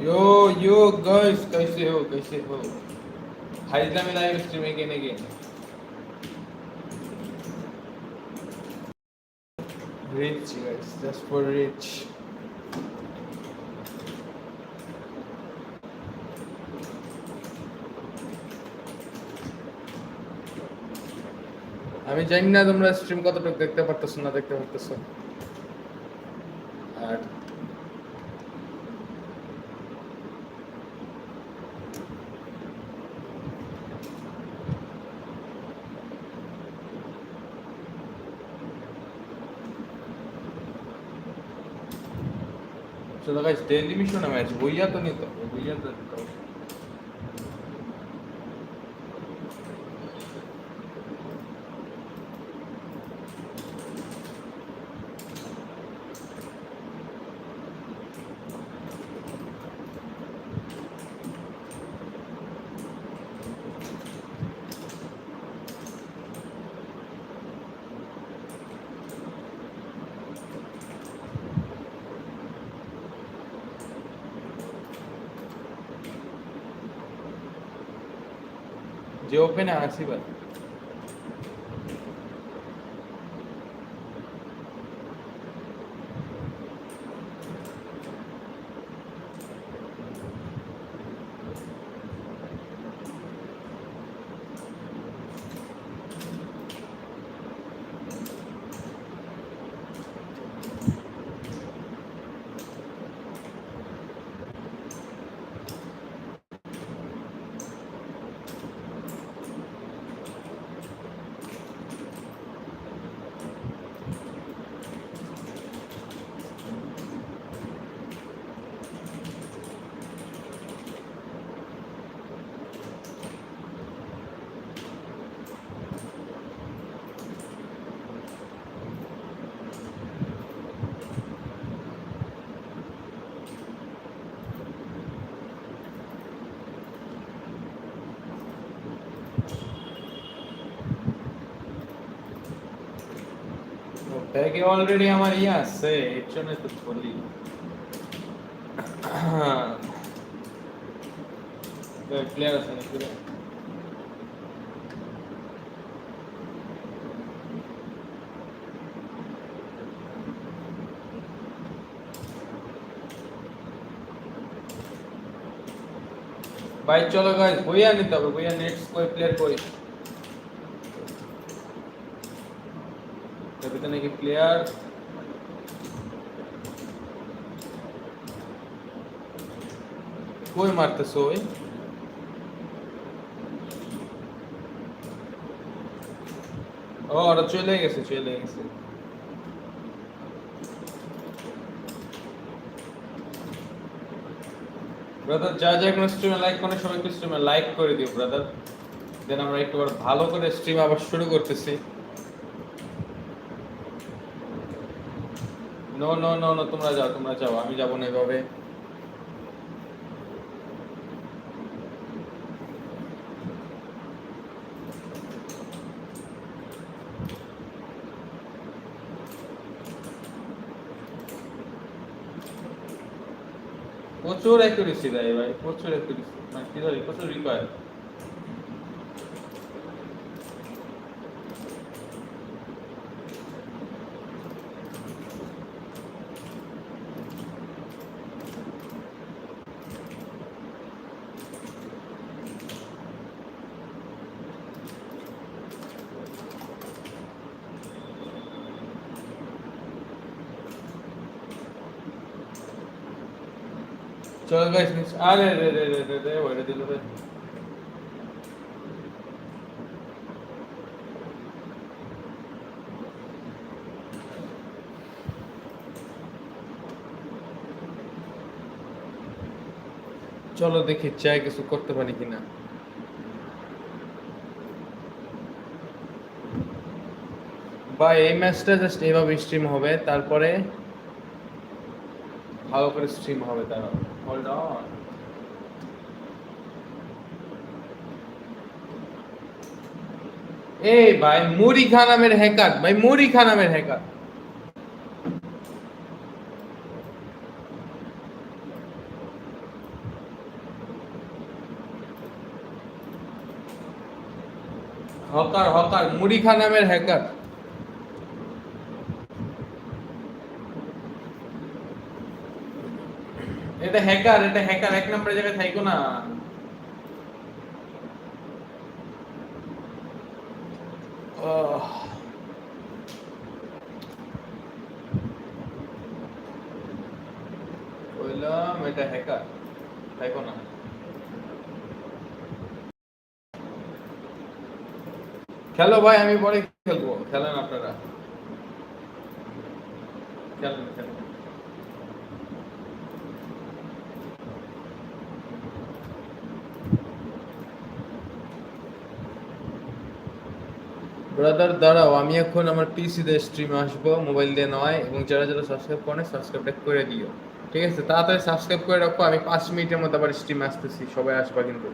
यो yo guys कैसे हो कैसे हो हाइजा में live stream again again rich guys just for rich আমি জানি না তোমরা স্ট্রিম কতটুকু দেখতে পারতেছো না দেখতে পারতেছো So, guys, daily mission match. Guya to nito. Guya to nito. જે ઓપન આશીર્વાદ ব্যাগে অলরেডি আমার ইয়ে আছে? এর জন্য তো বলি। প্লেয়ার আছে নাকি? ভাই, চলো গাইস বইয়া নিতে হবে, বইয়া নেক্সট কই প্লেয়ার কই এটাতে নাকি প্লেয়ার কই মারতেছো ওই? ওরা চলে গেছে চলে গেছে। ব্রাদার যা যা এখন স্ট্রিমে লাইক করে সবাই একটু স্ট্রিমে লাইক করে দিও ব্রাদার দেন আমরা একটু ভালো করে স্ট্রিম আবার শুরু করতেছি। নো নো নো নো তোমরা যাও তোমরা যাও, আমি যাব না এভাবে। প্রচুর অ্যাকুরেসি দেয় ভাই, প্রচুর অ্যাকুরেসি মানে কি ধরি প্রচুর রিকোয়ার চলো গাইস আরে রে রে রে রে রে ওরে দিল রে চলো দেখি চাই কিছু করতে পারি কিনা বা এই ম্যাচটা জাস্ট এইভাবে স্ট্রিম হবে, তারপরে ভালো করে স্ট্রিম হবে তারা। Hold on. এই ভাই মুরি খা নামের হ্যাকার ভাই মুরি খা নামের হ্যাকার হকার হকার, মুড়ি খা নামের হ্যাকার এটা হ্যাকার এটা হ্যাকার এক নম্বরের জায়গায় এটা থাইকো না। খেলো ভাই, আমি পরে খেলব, খেলেন আপনারা। খেলেন খেলেন। ব্রাদার দাঁড়াও, আমি এখন আমার পিসি দিয়ে স্ট্রিমে আসব মোবাইল দিয়ে নয়, এবং যারা যারা সাবস্ক্রাইব করে সাবস্ক্রাইবটা করে দিও। ঠিক আছে? তাড়াতাড়ি সাবস্ক্রাইব করে রাখো, আমি পাঁচ মিনিটের মধ্যে আবার স্ট্রিম আসতেছি, সবাই আসবা কিন্তু।